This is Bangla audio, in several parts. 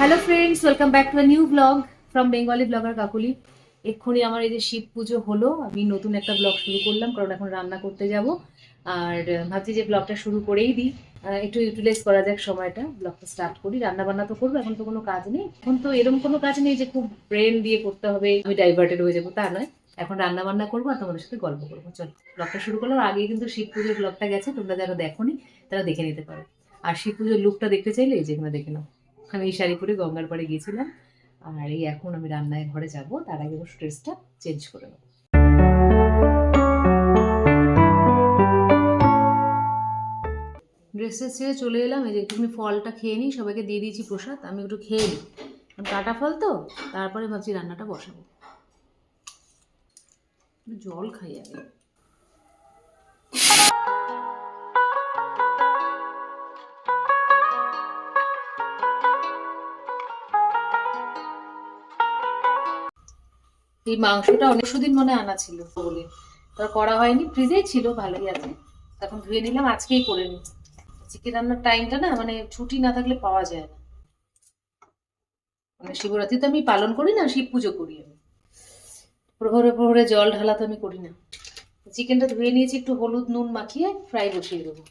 Hello friends welcome back to new blog from Bengali blogger Kakuli এক্ষুনি আমার এই যে শিব পুজো হলো, আমি নতুন একটা ব্লগ শুরু করলাম, কারণ এখন রান্না করতে যাব। আর ভাবছি যে ব্লগটা শুরু করেই দিই। একটু ইউটিলাইজ করা যাক সময়টা। ব্লগটা স্টার্ট করি রান্না বান্না তো করব, এখন তো কোনো কাজ নেই। এখন তো এরকম কোনো কাজ নেই যে খুব ব্রেন দিয়ে করতে হবে, আমি ডাইভার্টেড হয়ে যাব, তা নয়। এখন রান্না বান্না করব আর তোমাদের সাথে গল্প করব। চল ব্লগটা শুরু করলাম। আগে কিন্তু শিব পুজোর ব্লগটা গেছে, তোমরা যারা দেখোনি, তারা দেখে নিতে পারো। আর শিব পুজোর লুকটা দেখতে চাইলে এই যেখানে দেখে নাও। আমি এই শাড়ি পরে গঙ্গার পাড়ে গিয়েছিলাম। আর এই এখন আমি রান্নায় ঘরে যাব। তার আগে অবশ্য ড্রেসটা চেঞ্জ করে নেব। ড্রেসে ছেড়ে চলে এলাম। এই যে তুমি ফলটা খেয়ে নিই। সবাইকে দিয়ে দিয়েছি প্রসাদ। আমি একটু খেয়ে নিই। কাটা ফল তো। তারপরে ভাবছি রান্নাটা বসাবো। জল খাই আগে। এই মাংসটা অনেক দিন মনে আনা ছিল বলে। তার করা হয়নি, ফ্রিজেই ছিল, ভালোই আছে। তখন ধুয়ে নিলাম, আজকেই করে নিই। চিকেন রান্নার টাইমটা না মানে ছুটি না থাকলে পাওয়া যায় না। মানে শিবরাত্রি তো আমি পালন করি না, শিব পুজো করি আমি। প্রহরে প্রহরে জল ঢালা তো আমি করি না। চিকেনটা ধুয়ে নিয়েছি, একটু হলুদ, নুন মাখিয়ে ফ্রাই বসিয়ে দেবো।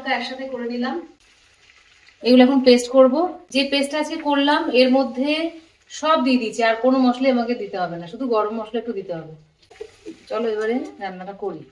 লঙ্কা একসাথে করে নিলাম। এগুলো এখন পেস্ট করব। যে পেস্ট আজকে করলাম, এর মধ্যে সব দিয়ে দিয়েছি আর কোনো মশলা আমাকে দিতে হবে না, শুধু গরম মশলা একটু দিতে হবে। চলো এবারে রান্নাটা করি।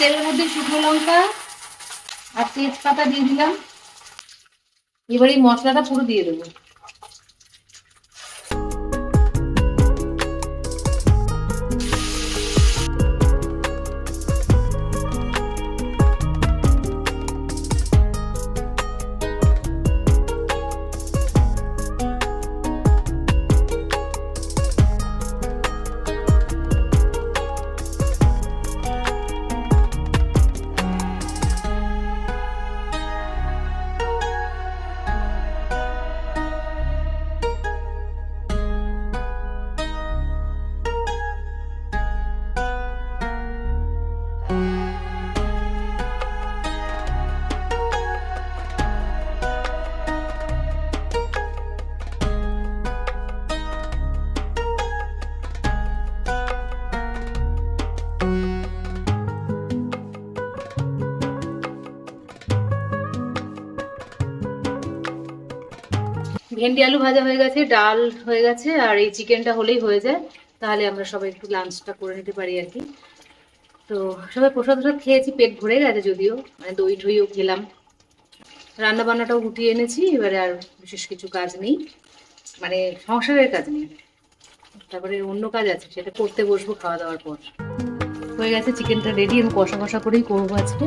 তেলের মধ্যে শুকনো লঙ্কা আর তেজপাতা দিয়ে দিলাম। এবার এই মশলাটা পুরো দিয়ে দেবো। ভেন্ডি আলু ভাজা হয়ে গেছে, ডাল হয়ে গেছে, আর এই চিকেনটা হলেই হয়ে যায়। তাহলে আমরা সবাই একটু লাঞ্চটা করে নিতে পারি আর কি। তো সবাই প্রসাদ প্রসাদ খেয়েছি, পেট ভরে গেছে যদিও মানে দই ঠইও খেলাম। রান্না বান্নাটাও গুটিয়ে এনেছি, এবারে আর বিশেষ কিছু কাজ নেই। মানে সংসারের কাজ নেই। তারপরে অন্য কাজ আছে, সেটা করতে বসবো খাওয়া দাওয়ার পর। হয়ে গেছে, চিকেনটা রেডি আমি কষা কষা করেই করব আজকে।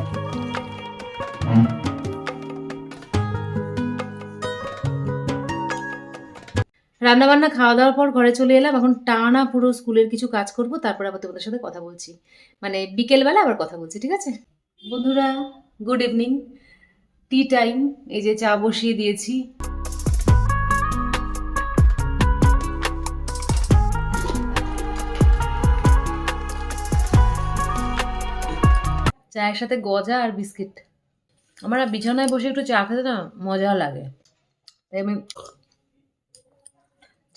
রান্না বান্না খাওয়া দাওয়ার পর ঘরে চলে এলাম, এখন টানা পুরো স্কুলের কিছু কাজ করব, তারপর আবার তোমাদের সাথে কথা বলছি। মানে বিকেলবেলা আবার কথা বলছি, ঠিক আছে? বন্ধুরা গুড ইভিনিং টি টাইম এই যে চা বসিয়ে দিয়েছি। চায়ের সাথে গজা আর বিস্কিট। আমার বিছানায় বসে একটু চা খেতে না মজা লাগে। তাই আমি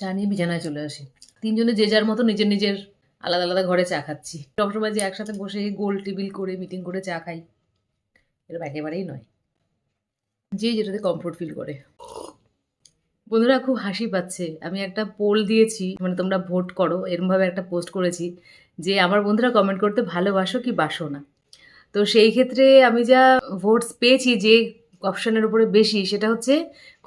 চা নিয়ে বিছানায় চলে আসি। তিনজনে যে যার মতো নিজের নিজের আলাদা আলাদা ঘরে চা খাচ্ছি। সবসময় যে একসাথে বসে গোল টেবিল করে মিটিং করে চা খাই, এরকম একেবারেই নয়। যে যেটাতে কমফোর্ট ফিল করে। বন্ধুরা, খুব হাসি পাচ্ছে। আমি একটা পোল দিয়েছি মানে তোমরা ভোট করো, এরমভাবে একটা পোস্ট করেছি যে, আমার বন্ধুরা কমেন্ট করতে ভালোবাসো কি বাসো না? তো সেই ক্ষেত্রে আমি যা ভোটস পেয়েছি যে অপশানের উপরে বেশি, সেটা হচ্ছে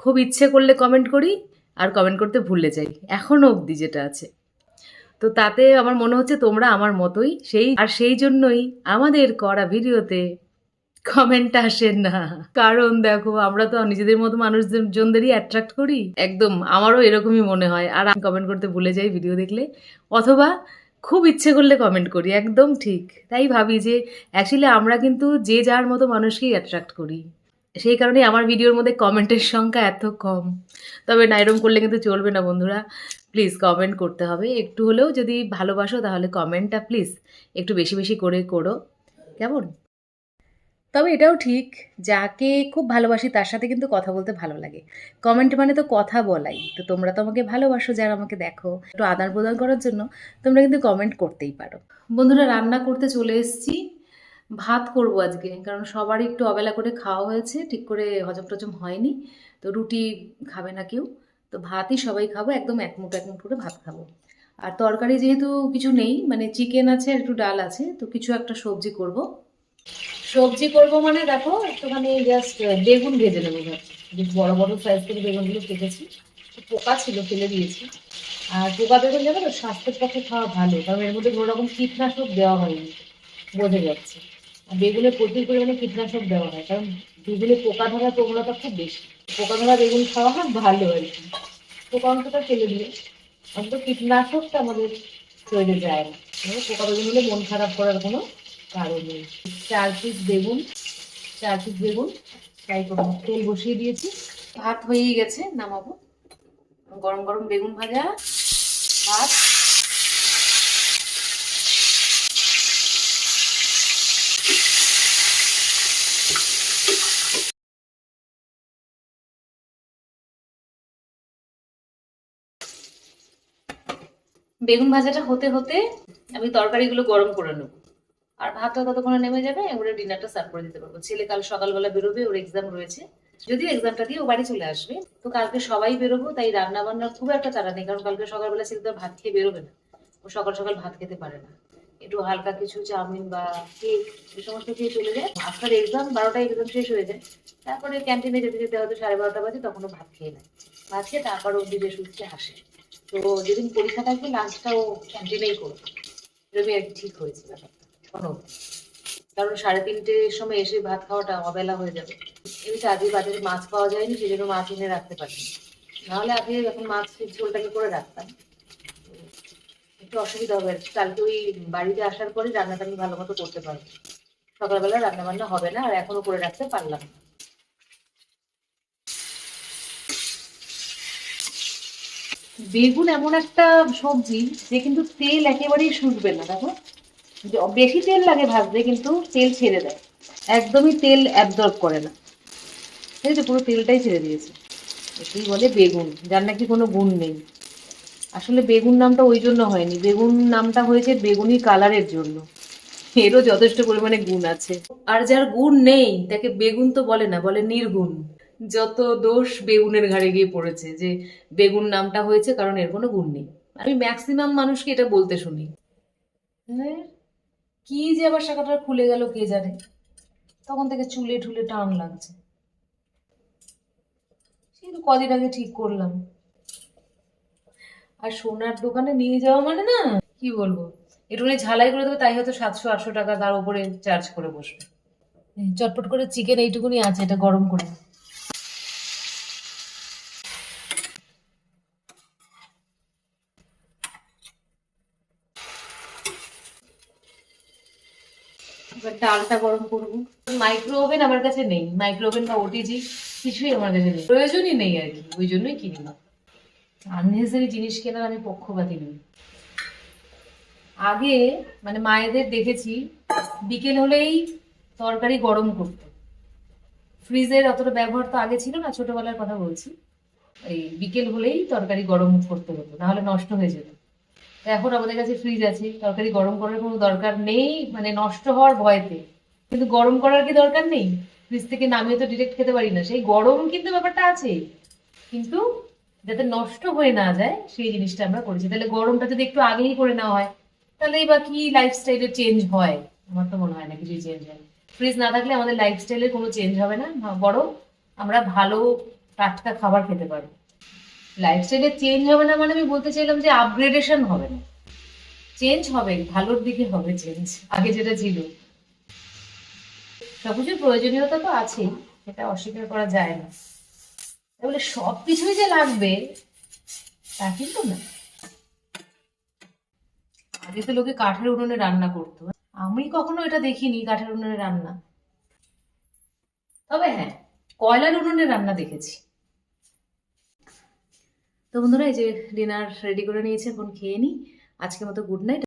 খুব ইচ্ছে করলে কমেন্ট করি আর কমেন্ট করতে ভুলে যাই। এখনও অবধি যেটা আছে। তো তাতে আমার মনে হচ্ছে তোমরা আমার মতোই সেই আর সেই জন্যই আমাদের করা ভিডিওতে কমেন্ট আসে না। কারণ দেখো, আমরা তো নিজেদের মতো মানুষজনদেরই অ্যাট্রাক্ট করি। একদম আমারও এরকমই মনে হয়। আর আমি কমেন্ট করতে ভুলে যাই ভিডিও দেখলে। অথবা খুব ইচ্ছে করলে কমেন্ট করি, একদম ঠিক। তাই ভাবি যে অ্যাকচুয়ালি আমরা কিন্তু যে যার মতো মানুষকেই অ্যাট্রাক্ট করি। সেই কারণে আমার ভিডিওর মধ্যে কমেন্টের সংখ্যা এত কম। তবে না এরম করলে কিন্তু চলবে না বন্ধুরা। প্লিজ কমেন্ট করতে হবে। একটু হলেও যদি ভালোবাসো তাহলে কমেন্টটা প্লিজ একটু বেশি বেশি করে করো। কেমন? তবে এটাও ঠিক, যাকে খুব ভালোবাসি তার সাথে কিন্তু কথা বলতে ভালো লাগে। কমেন্ট মানে তো কথা বলাই। তো তোমরা তো আমাকে ভালোবাসো, যারা আমাকে দেখো, একটু আদান প্রদান করার জন্য তোমরা কিন্তু কমেন্ট করতেই পারো। বন্ধুরা রান্না করতে চলে এসেছি। ভাত করব আজকে, কারণ সবারই একটু অবেলা করে খাওয়া হয়েছে, ঠিক করে হজম টজম হয়নি, তো রুটি খাবে না কেউ, তো ভাতই সবাই খাব, একদম এক মুঠো এক মুঠো করে ভাত খাব। আর তরকারি যেহেতু কিছু নেই মানে চিকেন আছে আর একটু ডাল আছে, তো কিছু একটা সবজি করব। সবজি করব মানে দেখো, একটুখানি জাস্ট বেগুন ভেজে নেব ভাবছি বড় বড় সাইজ করে বেগুনগুলো কেটেছি পোকা ছিল, ফেলে দিয়েছি। আর পোকা বেগুন যাবে তো, স্বাস্থ্যের পক্ষে খাওয়া ভালো, কারণ এর মধ্যে কোনো রকম কীটনাশক দেওয়া হয়নি। বোঝা যাচ্ছে। আর বেগুনে প্রচুর পরিমাণে কীটনাশক দেওয়া হয়, কারণ বেগুনে পোকা ধরার প্রবণতা খুব বেশি। পোকা ধরা বেগুন খাওয়া হয়, ভালো আর কি। পোকা অংশটা ফেলে দিলে। অন্তত কীটনাশকটা আমাদের শরীরে যায় না। পোকা বেগুন হলে মন খারাপ করার কোনো কারণ নেই। চার পিস বেগুন, চার পিস বেগুন ফ্রাই করব তেল বসিয়ে দিয়েছি। ভাত হয়েই গেছে, নামাবো। গরম গরম বেগুন ভাজা, ভাত বেগুন ভাজাটা হতে হতে আমি তরকারিগুলো গরম করে নেব। আর ভাতটা ততক্ষণে নেমে যাবে এবারে ডিনারটা সার্ভ করে দিতে পারব। ছেলে কাল সকালবেলা বেরোবে, ওর এক্সাম রয়েছে। যদিও এক্সামটা দিয়ে ও বাড়ি চলে আসবে, তো কালকে সবাই বেরোবো, তাই রান্না বান্নার খুব একটা তাড়া নেই, কারণ কালকে সকালবেলা ছেলে তো ভাত খেয়ে বেরোবে না। ও সকাল সকাল ভাত খেতে পারে না। একটু হালকা কিছু চাউমিন বা কেক এই সমস্ত খেয়ে চলে যায়। আফটার এক্সাম বারোটায় এক্সাম শেষ হয়ে যায়। তারপরে ক্যান্টিনে যেতে যেতে হয়তো সাড়ে বারোটা বাজে, তখনও ভাত খেয়ে নেয়। ভাত খেয়ে তারপর ও দিকে সুস্থে আসে তো যেদিন পরীক্ষা থাকবে লাঞ্চটা ও ক্যান্টিনেই করবে। এরকমই আর ঠিক হয়েছে ব্যাপারটা। কারণ সাড়ে তিনটের সময় এসে ভাত খাওয়াটা অবেলা হয়ে যাবে। এমনিতে আজকে বাজারে মাছ পাওয়া যায়নি সেই জন্য মাছ এনে রাখতে পারিনি। নাহলে আগে যখন মাছ ঝোলটাকে করে রাখতাম। একটু অসুবিধা হবে। কালকে ওই বাড়িতে আসার পরে রান্নাটা আমি ভালো মতো করতে পারব। সকালবেলা রান্না বান্না হবে না, আর এখনও করে রাখতে পারলাম না। বেগুন এমন একটা সবজি যে কিন্তু তেল একেবারেই শুকবে না, দেখো। বেশি তেল লাগে ভাজতে কিন্তু তেল ছেড়ে দেয়। একদমই তেল অ্যাবজর্ব করে না। ঠিক তো পুরো তেলটাই ছেড়ে দিয়েছে। এটাই বলে বেগুন, যার নাকি কোনো গুণ নেই। আসলে বেগুন নামটা ওই জন্য হয়নি। বেগুন নামটা হয়েছে বেগুনি কালারের জন্য। এরও যথেষ্ট পরিমাণে গুণ আছে। আর যার গুণ নেই, তাকে বেগুন তো বলে না, বলে নির্গুণ। যত দোষ বেগুনের ঘাড়ে গিয়ে পড়েছে যে বেগুন নামটা হয়েছে কারণ এর কোনো গুণ নেই। আমি ম্যাক্সিমাম মানুষকে এটা বলতে শুনি। হ্যাঁ কি যে আবার শাখাটা খুলে গেল কে জানে? তখন থেকে চুলে ঠুলে টান লাগছে। সেই তো কদিন আগে ঠিক করলাম। আর সোনার দোকানে নিয়ে যাওয়া মানে না, কি বলব? একটুখানি ঝালাই করে দেবে, তাই হয়তো সাতশো, আটশো টাকা তার উপরে চার্জ করে বসবে। চটপট করে চিকেন এইটুকুনি আছে, এটা গরম করে এবার ডালটা গরম করব। মাইক্রো ওভেন আমার কাছে নেই। মাইক্রো ওভেন বা ওটিজি কিছুই আমার কাছে নেই। প্রয়োজনই নেই আর কি, ওই জন্যই কিনি না আননেসারি জিনিস কেনার আমি পক্ষপাতি নই। আগে মানে মায়েদের দেখেছি, বিকেল হলেই তরকারি গরম করতো। ফ্রিজের অতটা ব্যবহার তো আগে ছিল না, ছোটবেলার কথা বলছি। এই বিকেল হলেই তরকারি গরম করতে হতো, নাহলে নষ্ট হয়ে যেত। এখন আমাদের কাছে ফ্রিজ আছে, তরকারি গরম করার কোনো দরকার নেই মানে নষ্ট হওয়ার ভয়তে। কিন্তু গরম করার কি দরকার নেই? ফ্রিজ থেকে নামিয়ে তো ডিরেক্ট খেতে পারি না। সেই গরম কিন্তু ব্যাপারটা আছে। কিন্তু যাতে নষ্ট হয়ে না যায়, সেই জিনিসটা আমরা করেছি। তাহলে গরমটা যদি একটু আগেই করে নেওয়া হয় তাহলেই বা কি লাইফস্টাইলের চেঞ্জ হয়? আমার তো মনে হয় না কিছুই চেঞ্জ হয়। ফ্রিজ না থাকলে আমাদের লাইফস্টাইলের কোনো চেঞ্জ হবে না। বরং আমরা ভালো টাটকা খাবার খেতে পারব লাইফস্টাইলের চেঞ্জ হবে না মানে আমি বলতে চাইলাম যে আপগ্রেডেশন হবে না। চেঞ্জ হবে, ভালোর দিকে হবে চেঞ্জ আগে যেটা ছিল। সবকিছুর প্রয়োজনীয়তা তো আছেই সেটা অস্বীকার করা যায় না। তাহলে সব কিছুই যে লাগবে, তা কিন্তু না। আগে তো লোকে কাঠের উনুনে রান্না করতো। আমি কখনো এটা দেখিনি, কাঠের উনুনে রান্না। তবে হ্যাঁ কয়লার উনুনে রান্না দেখেছি। তো বন্ধুরা এই যে ডিনার রেডি করে নিয়েছে, এখন খেয়ে নিই আজকের মতো গুড নাইট